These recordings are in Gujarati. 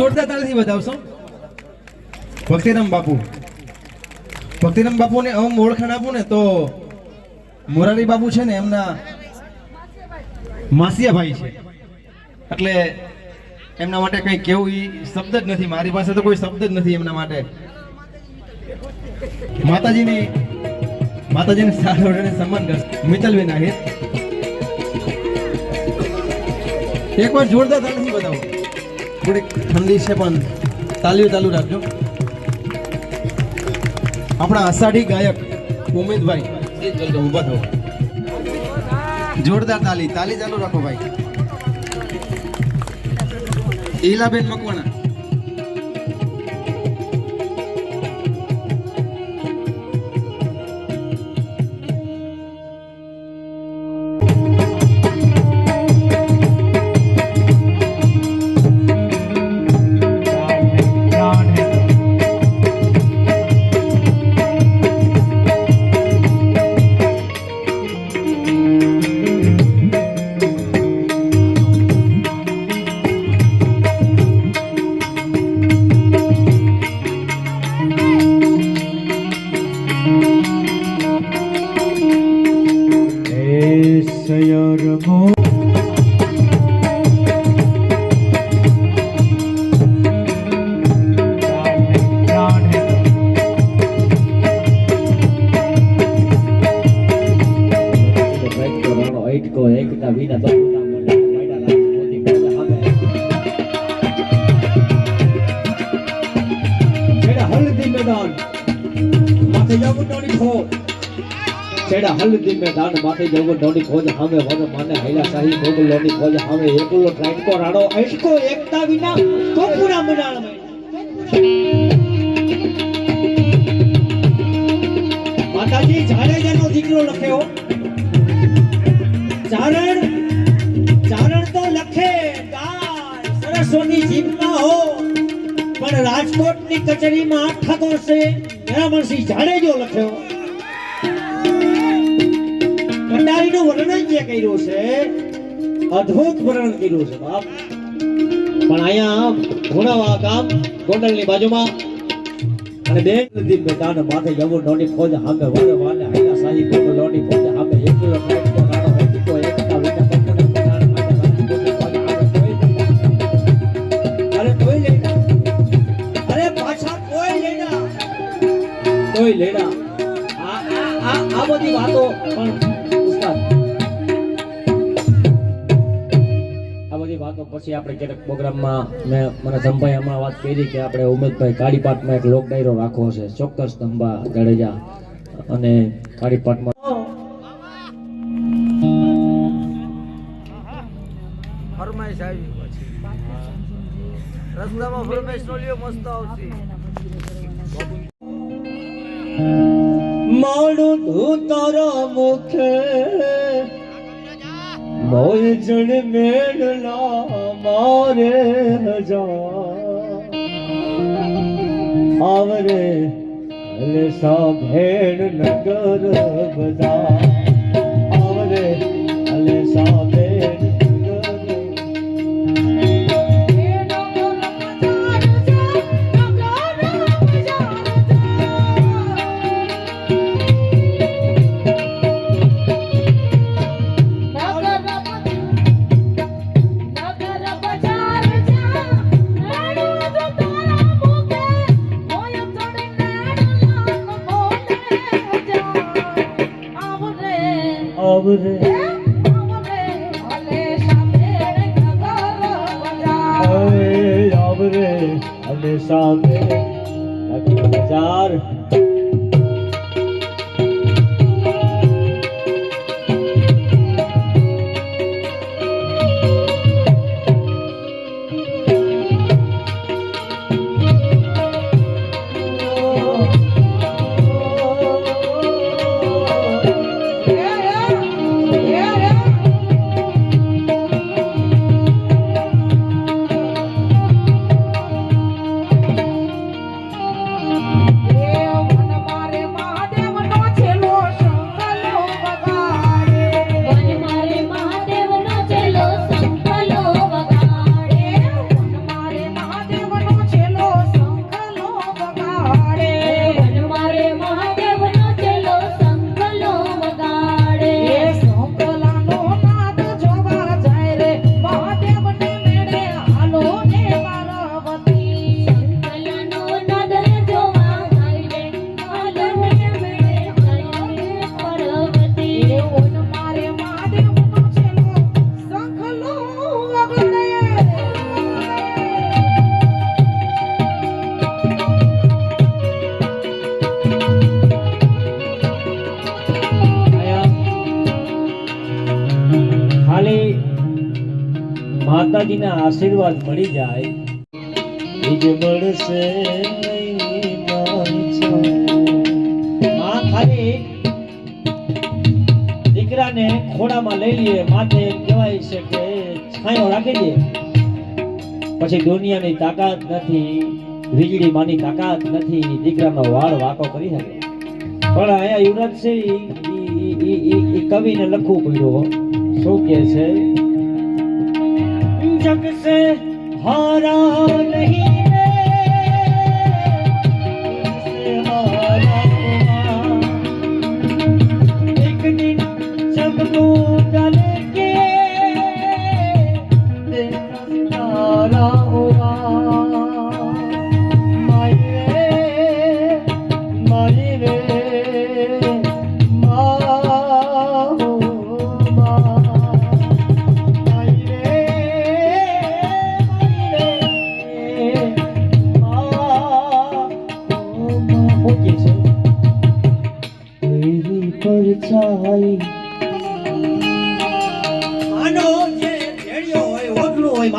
જોરદાર તાળીથી બતાવશો ભક્તિરામ બાપુ. ભક્તિરામ બાપુને આમ ઓળખાણ આપું ને તો મોરારી બાપુ છે ને એમના માસિયાભાઈ છે. એટલે એમના માટે કંઈ કેવું એ શબ્દ જ નથી. મારી પાસે તો કોઈ શબ્દ જ નથી એમના માટે. માતાજીની માતાજીને સારા વડે સન્માન કરશે મિત્તલબેન આહિર એકવાર જોરદાર તાળીથી બતાવો થોડીક ઠંડી છે પણ તાલીઓ ચાલુ રાખજો. આપણા આષાઢી ગાયક ઉમેદભાઈ. ઊભા થો. જોરદાર તાલી તાલી ચાલુ રાખો ભાઈ. ઈલાબેન મકવાણા. વિના હામે. છેડા હલ્દી મેદાન માથે જવું ડોની ખોજ હામે વર માને હૈલા શાહી મોગલોની ખોજ હામે એકલો ટ્રાઇકો રાડો હૈટકો એકતા વિના કોપુરા મનાળ માતાજી જાડેજાનો દીકરો લખ્યો ચારણ ગાય જીભમાં હો, પણ રાજકોટની કચેરીમાં આ ખાતો છે. મેરામણસિંહ જાડેજો લખ્યો. કંડારીનું વર્ણન જે કર્યું છે, અદ્ભુત વર્ણન કર્યું છે બાપ. પણ અહીંયા ભુણાવા ગામ, ગોંડલની બાજુમાં, અને બે નદી મેદાન, માથે જવું નોની ખોજ હામે વારે વાલે હાઈલા સાહી તોય લેડા આ બધી વાતો પણ પછી આપણે ક્યારેક પ્રોગ્રામમાં મેં, મને સંભાઈ હમણાં વાત કરી કે આપણે ઉમેદભાઈ કાળીપાટમાં એક લોક ડાયરો રાખવો છે, ચોક્કસ તંબા જાડેજા અને કાળીપાટમાં ફરમાઈશ આવી પછી. રસ્તામાં ફરમાઈશ નોલિયો મસ્ત આવશે. મારું તું તારા મુખે. મોય જણ મેળના મારે હજા. આવરે હલે સા નગર બજાર. આવરે અને સાંભળે નગર માતાજીના આશીર્વાદ મળી જાય. એ જ મળશે દીકરાને ખોડામાં લઈ લઈએ માથે કહેવાય છે કે છાંયો રાખી દે. પછી દુનિયાની તાકાત નથી વીજળી માની તાકાત નથી દીકરાનો વાળ વાંકો કરી શકે. પણ અહીંયા યુવરાજ છે કવિને લખવું પડ્યું. શું કે છે? જગ સે હારા નહીં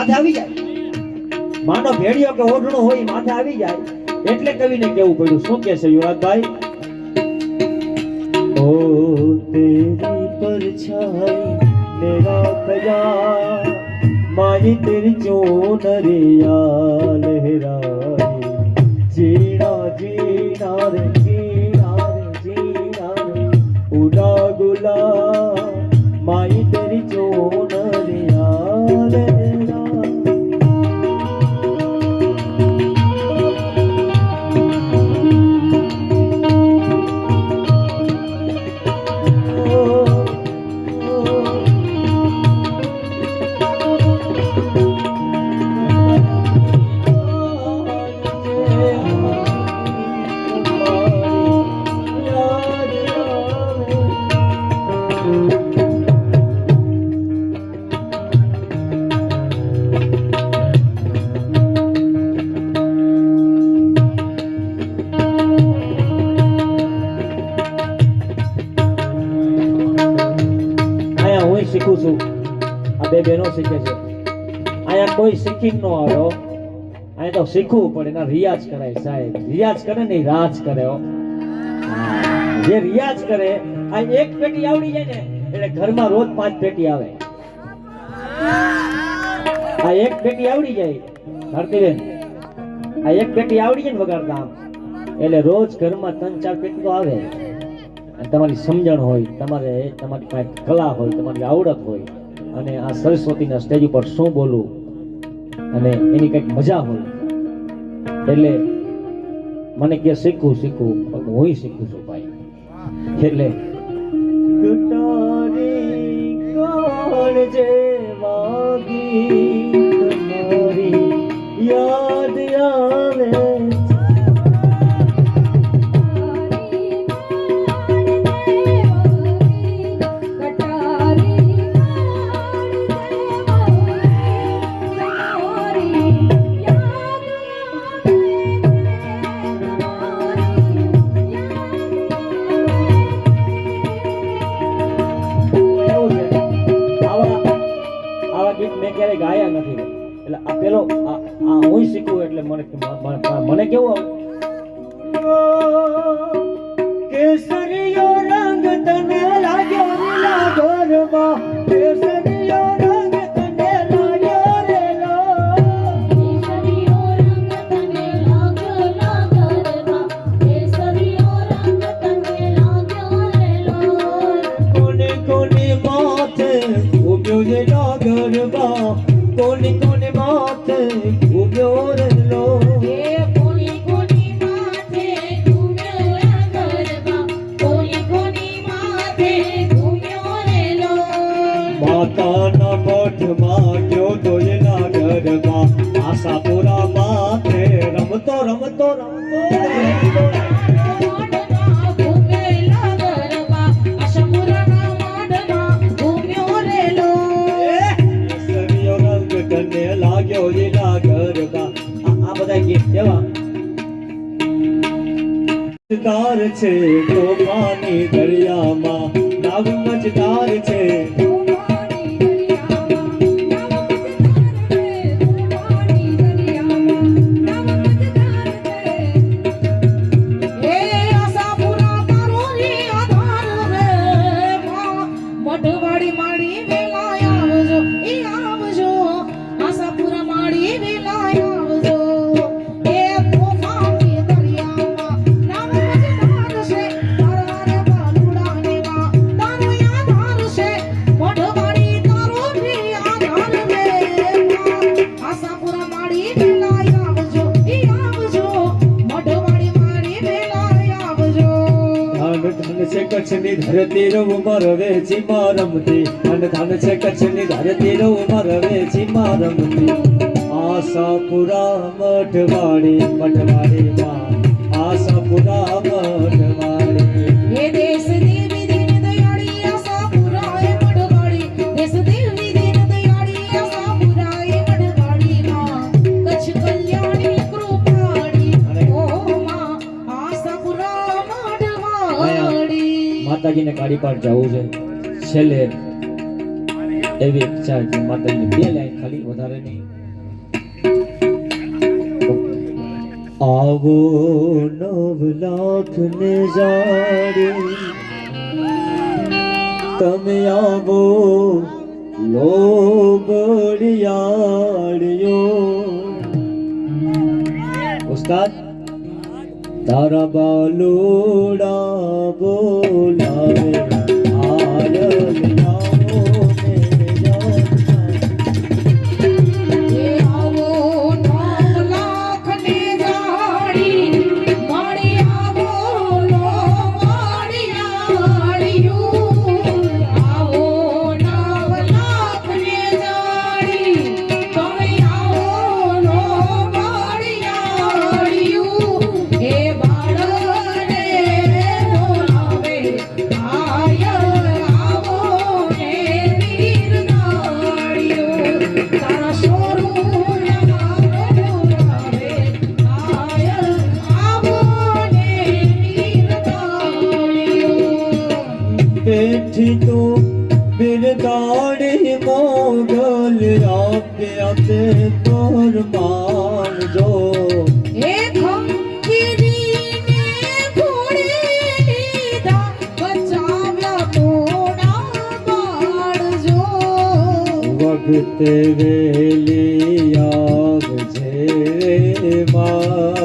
માથે આવી જાય. માનો ભેડિયો કે ઓઢણું હોય, માથે આવી જાય. એટલે કવિને કેવું પડ્યું, શું કે છે યુવરાજભાઈ? ઓ તેરી પરછાઈ મેરા ખયા મારી તેરી જો નરે લહેરાય. જીણા જીણા રે શીખું છું. આ બે બહેનો શીખે છે. અહીંયા કોઈ શીખી ન આવ્યો અહીંયા તો શીખવું પડે, એના રિયાઝ કરાય સાહેબ. રિયાઝ કરે નહીં રાજ કરે જે રિયાઝ કરે, આ એક પેટી આવડી જાય ને, એટલે ઘરમાં રોજ પાંચ પેટી આવે. આ એક પેટી આવડી જાય, ભારતીબેન. આ એક પેટી આવડી જાય ને વગાડતા આમ. એટલે રોજ ઘરમાં ત્રણ ચાર પેટી તો આવે. તમારી સમજણ હોય, તમારે તમારી પાસે કલા હોય, તમારી આવડત હોય, અને આ સરસ્વતીના સ્ટેજ ઉપર શું બોલવું, અને એની કંઈક મજા હોય. એટલે મને કે શીખવું શીખવું, પણ હું શીખું છું ભાઈ. એટલે ગાયા નથી. એટલે આ પેલો, આ હું શીખું એટલે મને મને કેવું આવે? કેસરીયો રંગ તને લાગ્યો, લીલા చేయ గోపాని ધાન છે કચ્છની ધરતી રવમાં રવે ચીમા રમતી ધાન, ધન છે કચ્છની ધરતી રવમાં રવે ચીમા મારમતી. આશાપુરા મઠવાડી મઠવાડી આશાપુરા માતાજીને કાઢી પાટ જવું છે. છેલ્લે એવી ઈચ્છા છે માતાજીની બે લાઈન ખાલી વધારે નહીં. આવો નવ લાખ ને તમે આવો લો બળિયાળિયો ઉસ્તાદ તારા બાલુડા બોલાવે આરવિયાઓ વખત વેલી આવજે માં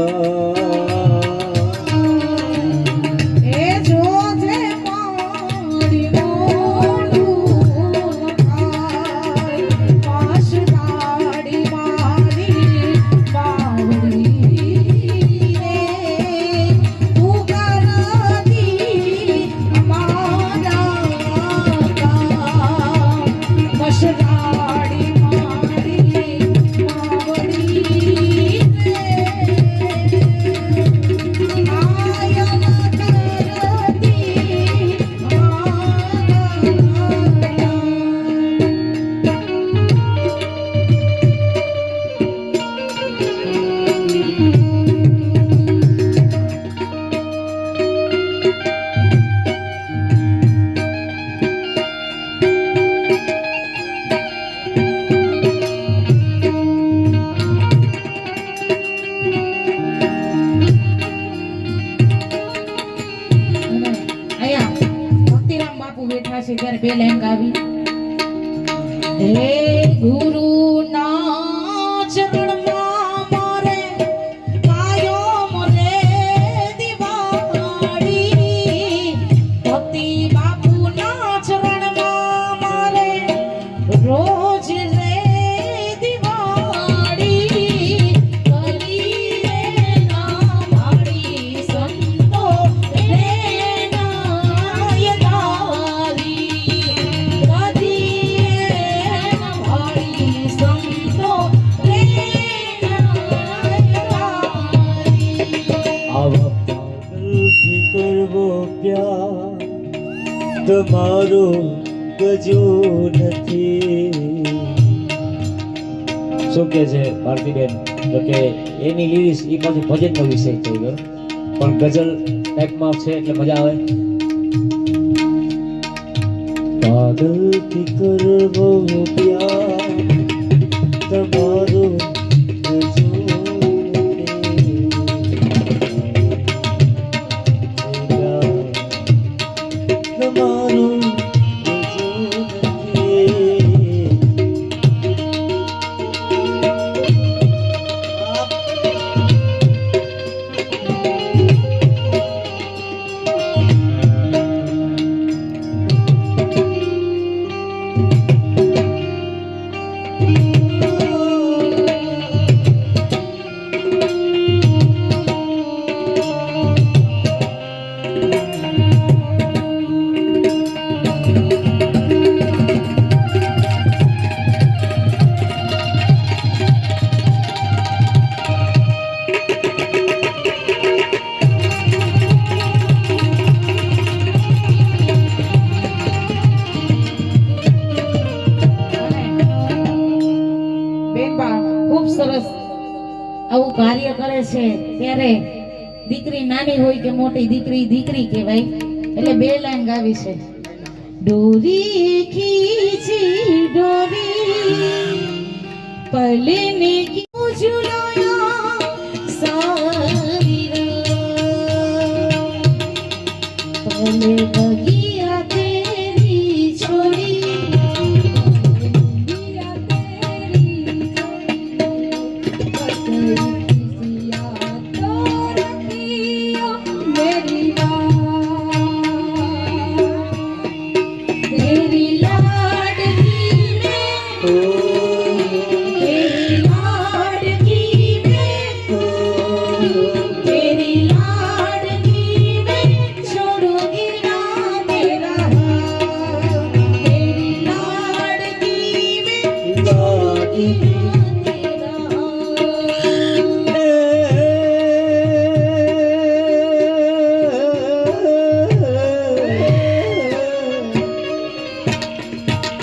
છે ત્યારે બે લાઈન ગાવી. હે ગુરુ તમારો ગજો નથી. શું કે છે ભારતીબેન તો કે એની લિરિક્સ એ પાછું ભજનનો વિષય થઈ ગયો પણ ગઝલ ટાઈપમાં છે એટલે મજા આવે. પાગલથી કરવો પ્યાર તમારો છે. ત્યારે દીકરી નાની હોય કે મોટી દીકરી દીકરી કહેવાય. એટલે બે લાઈન ગાવી છે. ડોરી ખીચી, ડોરી પલને સારી પલે બગી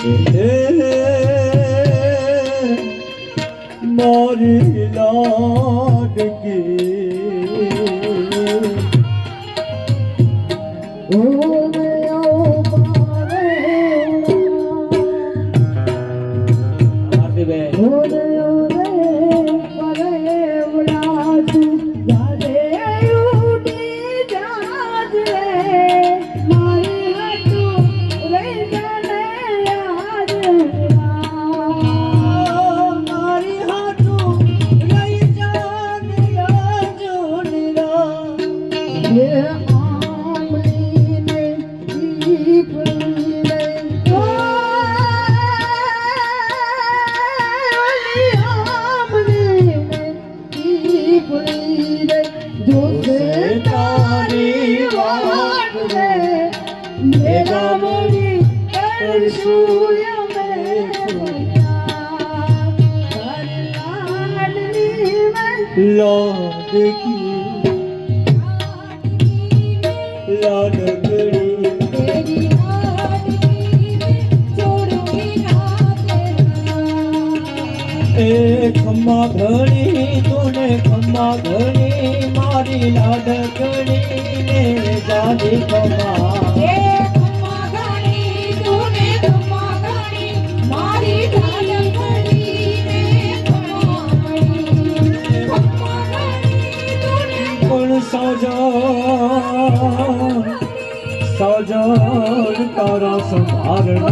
Yeah. માટે ખમ્મા ઘણી તુને ખમ્મા ઘણી મારી લાડકણી ને જાદી કમા સજન તારા સંભારણા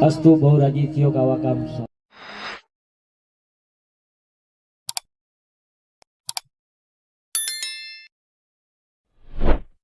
અસ્તુ બહુ રાજી થયો આવા કામ